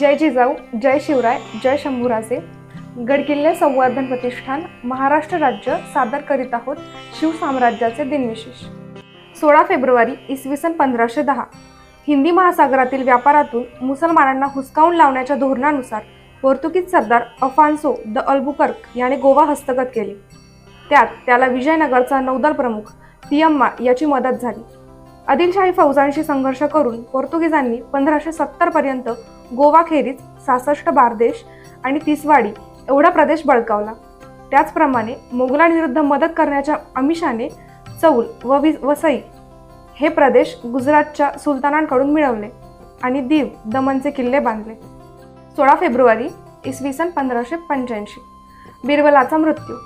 जय जिजाऊ जय शिवराय जय शंभूराजे. गडकिल्ले संवर्धन प्रतिष्ठान महाराष्ट्र राज्य सादर करीत आहोत शिवसाम्राज्याचे दिनविशेष. सोळा फेब्रुवारी इसवी सन पंधराशे दहा. हिंदी महासागरातील व्यापारातून मुसलमानांना हुसकावून लावण्याच्या धोरणानुसार पोर्तुगीज सरदार अफान्सो द अल्बुकर्क याने गोवा हस्तगत केले. त्यात त्याला विजयनगरचा नौदल प्रमुख पियम्मा याची मदत झाली. आदिलशाही फौजांशी संघर्ष करून पोर्तुगीजांनी पंधराशे सत्तर पर्यंत गोवाखेरीज सासष्ट बारदेश आणि तिसवाडी एवढा प्रदेश बळकावला. त्याचप्रमाणे मोगलांविरुद्ध मदत करण्याच्या अमिषाने चौल व वि वसई हे प्रदेश गुजरातच्या सुलतानांकडून मिळवले आणि दीव दमनचे किल्ले बांधले. सोळा फेब्रुवारी इसवी सन पंधराशे पंच्याऐंशी. बिरबलाचा मृत्यू.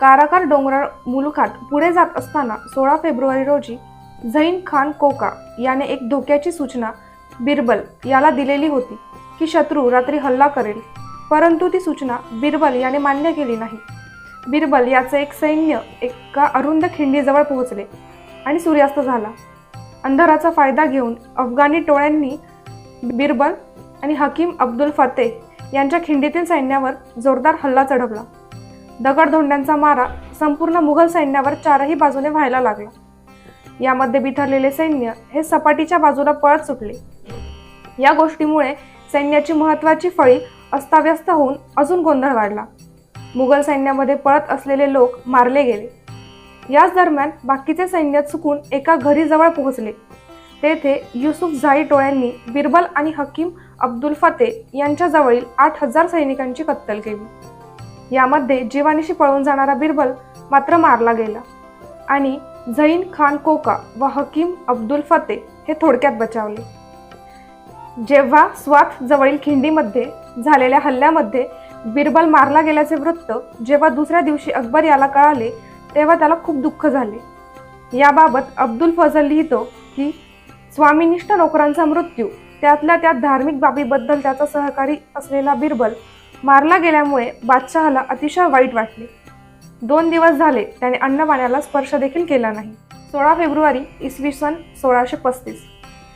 काराकार डोंगराळ मुलुखात पुढे जात असताना सोळा फेब्रुवारी रोजी झैन खान कोका याने एक धोक्याची सूचना बिरबल याला दिलेली होती की शत्रू रात्री हल्ला करेल. परंतु ती सूचना बिरबल याने मान्य केली नाही. बिरबल याचे एक सैन्य एका अरुंद खिंडीजवळ पोहोचले आणि सूर्यास्त झाला. अंधाराचा फायदा घेऊन अफगाणी टोळ्यांनी बिरबल आणि हकीम अब्दुल फतेह यांच्या खिंडीतील सैन्यावर जोरदार हल्ला चढवला. दगडधोंड्यांचा मारा संपूर्ण मुघल सैन्यावर चारही बाजूने व्हायला लागला. यामध्ये बिथरलेले सैन्य हे सपाटीच्या बाजूला पळत सुटले. या गोष्टीमुळे सैन्याची महत्वाची फळी अस्ताव्यस्त होऊन अजून गोंधळ वाढला. मुघल सैन्यामध्ये पळत असलेले लोक मारले गेले. याच दरम्यान बाकीचे सैन्य चुकून एका घरी जवळ पोहोचले. तेथे युसुफ झाई टोळ्यांनी बिरबल आणि हकीम अब्दुल फतेह यांच्याजवळील आठ हजार सैनिकांची कत्तल केली. यामध्ये जीवानिशी पळून जाणारा बिरबल मात्र मारला गेला आणि झैन खान कोका व हकीम अब्दुल फते हे थोडक्यात बचावले. जेव्हा स्वात जवळील खिंडीमध्ये झालेल्या हल्ल्यामध्ये बिरबल मारला गेल्याचे वृत्त जेव्हा दुसऱ्या दिवशी अकबर याला कळाले तेव्हा त्याला खूप दुःख झाले. याबाबत अब्दुल फजल लिहितो की स्वामिनिष्ठ नोकरांचा मृत्यू त्यातल्या त्यात धार्मिक बाबीबद्दल त्याचा सहकारी असलेला बिरबल मारला गेल्यामुळे बादशहाला अतिशय वाईट वाटले. दोन दिवस झाले त्याने अन्नपाण्याला स्पर्श देखील केला नाही. सोळा फेब्रुवारी इसवी सन सोळाशे पस्तीस.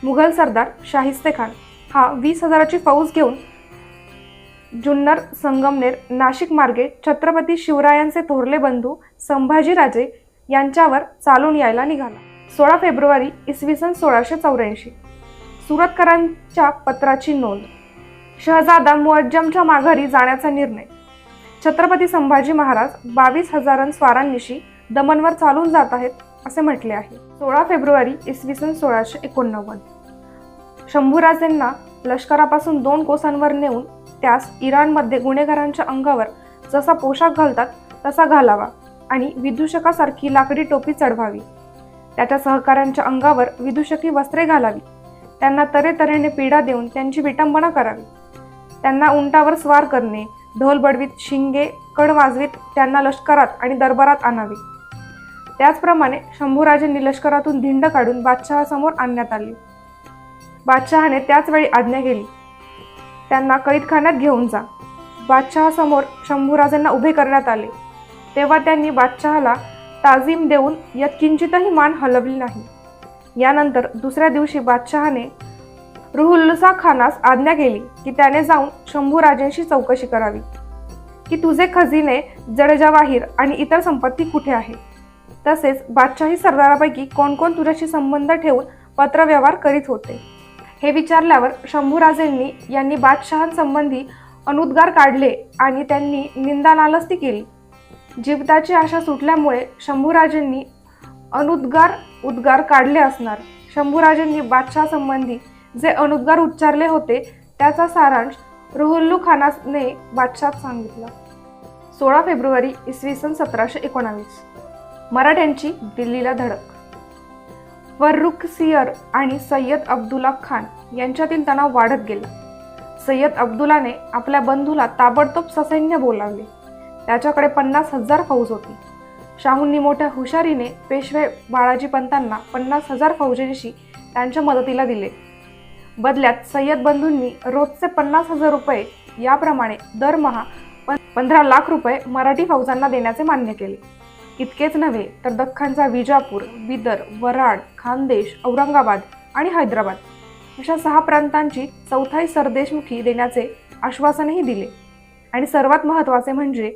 मुघल सरदार शाहिस्ते खान हा वीस हजाराची फौज घेऊन जुन्नर संगमनेर नाशिक मार्गे छत्रपती शिवरायांचे थोरले बंधू संभाजीराजे यांच्यावर चालून यायला निघाला. सोळा फेब्रुवारी इसवी सन सोळाशे चौऱ्याऐंशी. सुरतकरांच्या पत्राची नोंद. शहजादा मुअज्जमच्या माघारी जाण्याचा निर्णय. छत्रपती संभाजी महाराज बावीस हजारां स्वारांनिशी दमनवर चालून जात आहेत असे म्हटले आहे. सोळा फेब्रुवारी इसवी सन सोळाशे एकोणनव्वद. शंभूराजेंना लष्करापासून दोन कोसांवर नेऊन त्यास इराणमध्ये गुन्हेगारांच्या अंगावर जसा पोशाख घालतात तसा घालावा आणि विदूषकासारखी लाकडी टोपी चढवावी. त्याच्या सहकाऱ्यांच्या अंगावर विदूषकी वस्त्रे घालावी. त्यांना तऱ्हेतऱ्हेने पीडा देऊन त्यांची विटंबना करावी. त्यांना उंटावर स्वार करणे ढोल बडवीत शिंगे कड वाजवीत त्यांना लष्करात आणि दरबारात आणावे. त्याचप्रमाणे शंभूराजेंनी लष्करातून धिंड काढून बादशहासमोर आणण्यात आली. बादशहाने त्याचवेळी आज्ञा केली. त्यांना कैदखान्यात घेऊन जा. बादशहासमोर शंभूराजांना उभे करण्यात आले. तेव्हा त्यांनी बादशहाला ताजीम देऊन यात किंचितही मान हलवली नाही. यानंतर दुसऱ्या दिवशी बादशहाने रुहुल्लुसा खानास आज्ञा केली की त्याने जाऊन शंभूराजेंशी चौकशी करावी. की तुझे खजिने जडजवाहीर आणि इतर संपत्ती कुठे आहे? तसेच बादशाही सरदारापैकी कोण कोण तुझ्याशी संबंध ठेवून पत्रव्यवहार करीत होते? हे विचारल्यावर शंभूराजेंनी यांनी बादशहांसंबंधी अनुद्गार काढले आणि त्यांनी निंदा नालस्ती केली. जीवताची आशा सुटल्यामुळे शंभूराजेंनी अनुद्गार उद्गार काढले असणार. शंभूराजेंनी बादशहासंबंधी जे अनुद्गार उच्चारले होते त्याचा सारांश रुहुल्लू खानाने बादशात सांगितला. सोळा फेब्रुवारी इसवी सन सतराशे एकोणावीस. मराठ्यांची दिल्लीला धडक. फर्रुख सियर आणि सय्यद अब्दुल्ला खान यांच्यातील तणाव वाढत गेला. सय्यद अब्दुल्लाने आपल्या बंधूला ताबडतोब ससैन्य बोलावले. त्याच्याकडे पन्नास हजार फौज होती. शाहूंनी मोठ्या हुशारीने पेशवे बाळाजी पंतांना पन्नास हजार फौजेशी त्यांच्या मदतीला दिले. बदल्यात सय्यद बंधूंनी रोजचे पन्नास हजार रुपये याप्रमाणे दरमहा पंधरा लाख रुपये मराठी फौजांना देण्याचे मान्य केले. इतकेच नव्हे तर दख्खनचा विजापूर बिदर वराड खानदेश औरंगाबाद आणि हैदराबाद अशा सहा प्रांतांची चौथाई सरदेशमुखी देण्याचे आश्वासनही दिले. आणि सर्वात महत्त्वाचे म्हणजे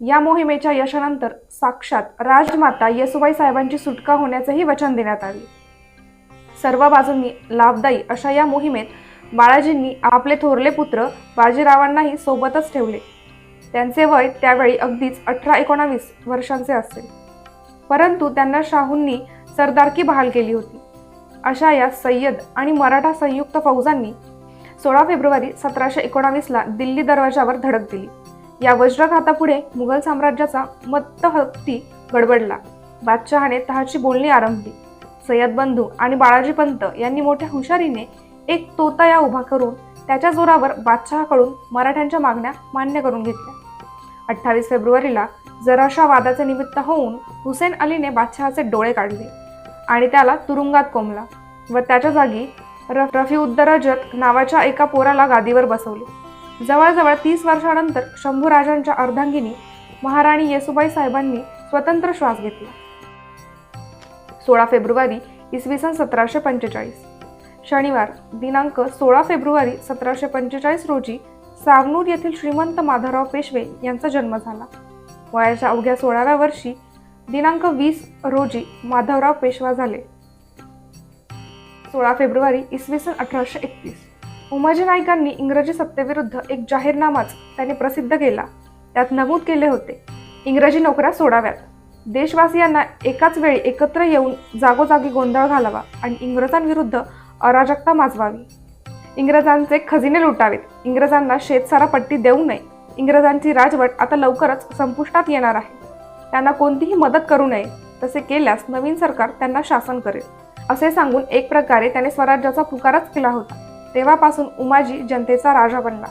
या मोहिमेच्या यशानंतर साक्षात राजमाता येसुबाई साहेबांची सुटका होण्याचंही वचन देण्यात आले. सर्व बाजूंनी लाभदायी अशा या मोहिमेत बाळाजींनी आपले थोरले पुत्र बाजीरावांनाही सोबतच ठेवले. त्यांचे वय त्यावेळी अगदीच अठरा एकोणावीस वर्षांचे असेल. परंतु त्यांना शाहूंनी सरदारकी बहाल केली होती. अशा या सय्यद आणि मराठा संयुक्त फौजांनी सोळा फेब्रुवारी सतराशे एकोणावीसला दिल्ली दरवाजावर धडक दिली. या वज्रघातापुढे मुघल साम्राज्याचा मत्तहत्ती गडबडला. बादशहाने तहाची बोलणी आरंभली. सय्यद बंधू आणि बाळाजी पंत यांनी मोठ्या हुशारीने एक तोताया उभा करून त्याच्या जोरावर बादशहाकडून मराठ्यांच्या मागण्या मान्य करून घेतल्या. अठ्ठावीस फेब्रुवारीला जराशा वादाचे निमित्त होऊन हुसेन अलीने बादशहाचे डोळे काढले आणि त्याला तुरुंगात कोंबला व त्याच्या जागी र रफीउद्दरजत नावाच्या एका पोराला गादीवर बसवले. जवळजवळ तीस वर्षानंतर शंभूराजांच्या अर्धांगिनी महाराणी येसुबाई साहेबांनी स्वतंत्र श्वास घेतला. सोळा फेब्रुवारी इसवी सन सतराशे पंचेचाळीस. शनिवार दिनांक सोळा फेब्रुवारी सतराशे पंचेचाळीस रोजी सावनूर येथील श्रीमंत माधवराव पेशवे यांचा जन्म झाला. वयाच्या अवघ्या सोळाव्या वर्षी दिनांक वीस रोजी माधवराव पेशवा झाले. सोळा फेब्रुवारी इसवी सन अठराशे एकतीस. उमाजी नाईकांनी इंग्रजी सत्तेविरुद्ध एक जाहीरनामाच त्यांनी प्रसिद्ध केला. त्यात नमूद केले होते इंग्रजी नोकऱ्या सोडाव्यात. देशवासियांना एकाच वेळी एकत्र येऊन जागोजागी गोंधळ घालावा आणि इंग्रजांविरुद्ध अराजकता माजवावी. इंग्रजांचे खजिने लुटावेत. इंग्रजांना शेतसारा पट्टी देऊ नये. इंग्रजांची राजवट आता लवकरच संपुष्टात येणार आहे. त्यांना कोणतीही मदत करू नये. तसे केल्यास नवीन सरकार त्यांना शासन करेल. असे सांगून एक प्रकारे त्याने स्वराज्याचा पुकारच केला होता. तेव्हापासून उमाजी जनतेचा राजा बनला.